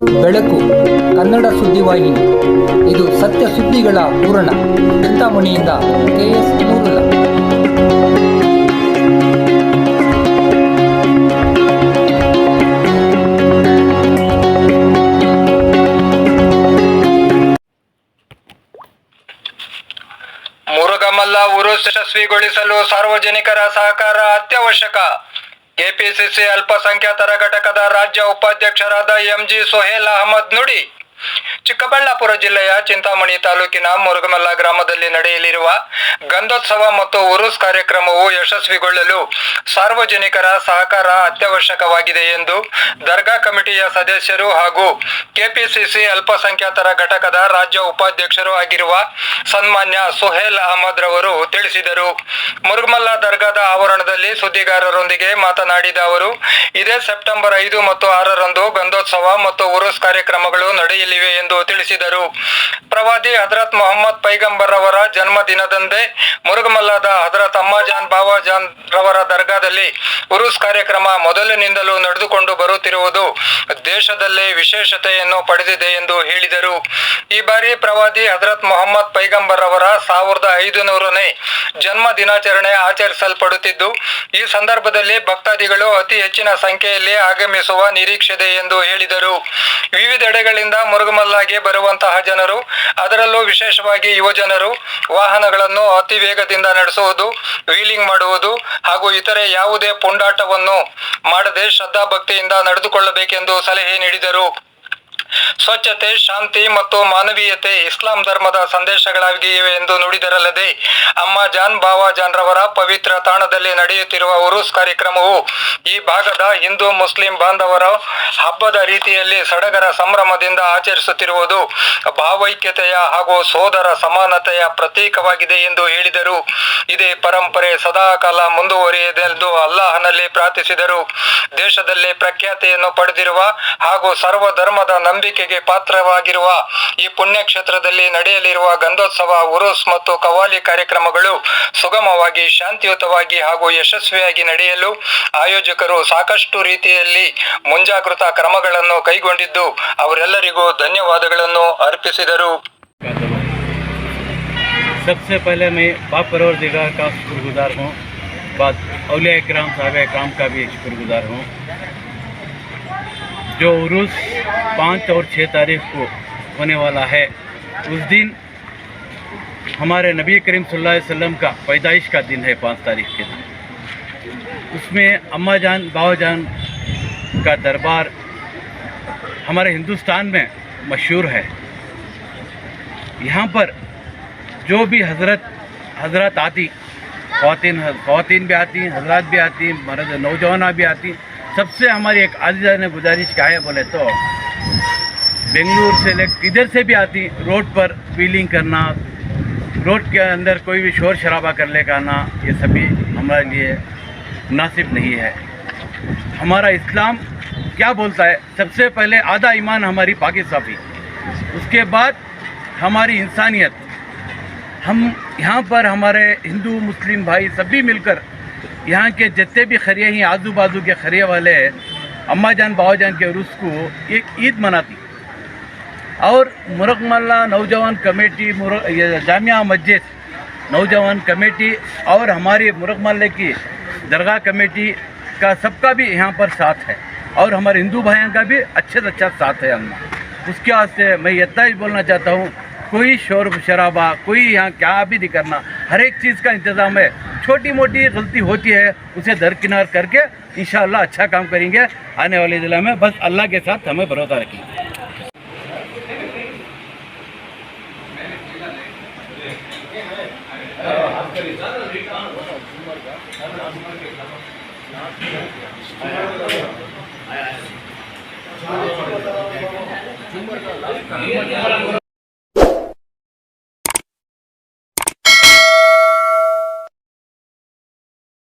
ಬೆಳಕು, ಕನ್ನಡ ಸುದ್ದಿವಾಹಿನಿ ಇದು ಸತ್ಯ ಸುದ್ದಿಗಳ ಪೂರಣ ಚಿಂತಾಮಣಿಯಿಂದ ಕೆಎಸ್ ನೂರುಲ್ಲ ಮುರುಗಮಲ್ಲ ಊರು ಯಶಸ್ವಿಗೊಳಿಸಲು ಸಾರ್ವಜನಿಕರ ಸಹಕಾರ ಅತ್ಯವಶ್ಯಕ. ಕೆಪಿಸಿಸಿ ಅಲ್ಪಸಂಖ್ಯಾತರ ಘಟಕದ ರಾಜ್ಯ ಉಪಾಧ್ಯಕ್ಷರಾದ ಎಂಜಿ ಸೊಹೇಲ್ ಅಹಮದ್ ನುಡಿ ಚಿಕ್ಕಬಳ್ಳಾಪುರ ಜಿಲ್ಲೆಯ ಚಿಂತಾಮಣಿ ತಾಲೂಕಿನ ಮುರುಗಮಲ್ಲ ಗ್ರಾಮದಲ್ಲಿ ನಡೆಯಲಿರುವ ಗಂಧೋತ್ಸವ ಮತ್ತು ಉರುಸ್ ಕಾರ್ಯಕ್ರಮವು ಯಶಸ್ವಿಗೊಳ್ಳಲು ಸಾರ್ವಜನಿಕರ ಸಹಕಾರ ಅತ್ಯವಶ್ಯಕವಾಗಿದೆ ಎಂದು ದರ್ಗಾ ಕಮಿಟಿಯ ಸದಸ್ಯರು ಹಾಗೂ ಕೆಪಿಸಿಸಿ ಅಲ್ಪಸಂಖ್ಯಾತರ ಘಟಕದ ರಾಜ್ಯ ಉಪಾಧ್ಯಕ್ಷರು ಆಗಿರುವ ಸನ್ಮಾನ್ಯ ಸುಹೇಲ್ ಅಹಮದ್ ರವರು ತಿಳಿಸಿದರು. ಮುರುಗಮಲ್ಲ ದರ್ಗಾದ ಆವರಣದಲ್ಲಿ ಸುದ್ದಿಗಾರರೊಂದಿಗೆ ಮಾತನಾಡಿದ ಅವರು, ಇದೇ ಸೆಪ್ಟೆಂಬರ್ ಐದು ಮತ್ತು ಆರರಂದು ಗಂಧೋತ್ಸವ ಮತ್ತು ಉರುಸ್ ಕಾರ್ಯಕ್ರಮಗಳು ನಡೆಯಲಿವೆ. ಎಂದು ತಿಳಿಸಿದರು. ಪ್ರವಾದಿ ಹಜರತ್ ಮೊಹಮ್ಮದ್ ಪೈಗಂಬರ್ ಅವರ ಜನ್ಮದಿನದಂದೇ ಮುರುಗಮಲ್ಲದ ಹಜರತ್ ಅಮ್ಮಾಜಾನ್ ಬಾವಾಜಾನ್ ರವರ ದರ್ಗಾದಲ್ಲಿ ಉರುಸ್ ಕಾರ್ಯಕ್ರಮ ಮೊದಲಿನಿಂದಲೂ ನಡೆದುಕೊಂಡು ಬರುತ್ತಿರುವುದು ದೇಶದಲ್ಲೇ ವಿಶೇಷತೆಯನ್ನು ಪಡೆದಿದೆ ಎಂದು ಹೇಳಿದರು. ಈ ಬಾರಿ ಪ್ರವಾದಿ ಹಜರತ್ ಮೊಹಮ್ಮದ್ ಪೈಗಂಬರ್ ಅವರ ಸಾವಿರದ ಐದು ನೂರನೇ ಜನ್ಮ ದಿನಾಚರಣೆ ಆಚರಿಸಲ್ಪಡುತ್ತಿದ್ದು, ಈ ಸಂದರ್ಭದಲ್ಲಿ ಭಕ್ತಾದಿಗಳು ಅತಿ ಹೆಚ್ಚಿನ ಸಂಖ್ಯೆಯಲ್ಲಿ ಆಗಮಿಸುವ ನಿರೀಕ್ಷೆದೆ ಎಂದು ಹೇಳಿದರು. ವಿವಿಧೆಡೆಗಳಿಂದ ಮುರುಗಮಲ್ಲಾಗೆ ಬರುವಂತಹ ಜನರು, ಅದರಲ್ಲೂ ವಿಶೇಷವಾಗಿ ಯುವಜನರು, ವಾಹನಗಳನ್ನು ಅತಿ ವೇಗದಿಂದ ನಡೆಸುವುದು, ವೀಲಿಂಗ್ ಮಾಡುವುದು ಹಾಗೂ ಇತರೆ ಯಾವುದೇ ಪುಂಡಾಟವನ್ನು ಮಾಡದೆ ಶ್ರದ್ಧಾಭಕ್ತಿಯಿಂದ ನಡೆದುಕೊಳ್ಳಬೇಕೆಂದು ಸಲಹೆ ನೀಡಿದರು. ಸ್ವಚ್ಛತೆ, ಶಾಂತಿ ಮತ್ತು ಮಾನವೀಯತೆ ಇಸ್ಲಾಂ ಧರ್ಮದ ಸಂದೇಶಗಳಾಗಿವೆ ಎಂದು ನುಡಿದರಲ್ಲದೆ, ಅಮ್ಮ ಜಾನ್ ಬಾವಾ ಜಾನ್ ರವರ ಪವಿತ್ರ ತಾಣದಲ್ಲಿ ನಡೆಯುತ್ತಿರುವ ಉರುಸ್ ಕಾರ್ಯಕ್ರಮವು ಈ ಭಾಗದ ಹಿಂದೂ ಮುಸ್ಲಿಂ ಬಾಂಧವರ ಹಬ್ಬದ ರೀತಿಯಲ್ಲಿ ಸಡಗರ ಸಂಭ್ರಮದಿಂದ ಆಚರಿಸುತ್ತಿರುವುದು ಭಾವೈಕ್ಯತೆಯ ಹಾಗೂ ಸೋದರ ಸಮಾನತೆಯ ಪ್ರತೀಕವಾಗಿದೆ ಎಂದು ಹೇಳಿದರು. ಇದೇ ಪರಂಪರೆ ಸದಾಕಾಲ ಮುಂದುವರಿಯದೆಂದು ಅಲ್ಲಾಹನಲ್ಲಿ ಪ್ರಾರ್ಥಿಸಿದರು. ದೇಶದಲ್ಲಿ ಪ್ರಖ್ಯಾತಿಯನ್ನು ಪಡೆದಿರುವ ಹಾಗೂ ಸರ್ವಧರ್ಮದ ನಂಬಿಕೆಗೆ ಪಾತ್ರವಾಗಿರುವ ಈ ಪುಣ್ಯಕ್ಷೇತ್ರದಲ್ಲಿ ನಡೆಯಲಿರುವ ಗಂಧೋತ್ಸವ ಉರುಸ್ ಮತ್ತು ಕವಾಲಿ ಕಾರ್ಯಕ್ರಮಗಳು ಸುಗಮವಾಗಿ ಶಾಂತಿಯುತವಾಗಿ ಹಾಗೂ ಯಶಸ್ವಿಯಾಗಿ ನಡೆಯಲು ಆಯೋಜಕರು ಸಾಕಷ್ಟು ರೀತಿಯಲ್ಲಿ ಮುಂಜಾಗೃತಾ ಕ್ರಮಗಳನ್ನು ಕೈಗೊಂಡಿದ್ದು ಅವರೆಲ್ಲರಿಗೂ ಧನ್ಯವಾದಗಳನ್ನು ಅರ್ಪಿಸಿದರು सबसे पहले मैं बाप परवरदिगार का शुक्रगुजार हूँ बाद अलिया कराम साहब काम का भी शुक्रगुजार हूँ जो उर्स पाँच और छः तारीख को होने वाला है, उस दिन हमारे नबी करीम सल्लल्लाहु अलैहि वसल्लम का पैदाइश का दिन है पाँच तारीख के दिन। उसमें अम्मा जान, बाबा जान का दरबार हमारे हिंदुस्तान में मशहूर है। यहाँ पर जो भी हज़रत हज़रत आती खातिन खातिन भी आती, हज़रत भी आती हैं मर्द नौजवान भी आती सबसे हमारी एक आजिजा ने गुजारिश क्या है बोले तो बेंगलुरु से ले किधर से भी आती, रोड पर व्हीलिंग करना, रोड के अंदर कोई भी शोर शराबा कर ले का आना ये सभी हमारे लिए मुनासिब नहीं है। हमारा इस्लाम क्या बोलता है? सबसे पहले आधा ईमान हमारी पाकि साफ़ी उसके बाद हमारी इंसानियत। हम यहाँ पर हमारे हिंदू, मुस्लिम भाई सभी मिलकर यहाँ के जितने भी खरिया हैं आजू बाजू के खरिया वाले, अम्मा जान, बाबा जान के उर्स को एक ईद मनाती। और मुरगमल्ला नौजवान कमेटी जामिया मस्जिद नौजवान कमेटी और हमारी मुरगमल्ले की दरगाह कमेटी का सबका भी यहाँ पर साथ है। और हमारे हिंदू भाइयों का भी अच्छे से अच्छा साथ है हम उसके वास्ते मैं इतना ही बोलना चाहता हूँ, कोई शोर शराबा कोई यहाँ क्या भी नहीं करना। हर एक चीज़ का इंतज़ाम है। छोटी मोटी गलती होती है, उसे दरकिनार करके इन अच्छा काम करेंगे आने वाले ज़िला में। बस अल्लाह के साथ हमें भरोसा रखेंगे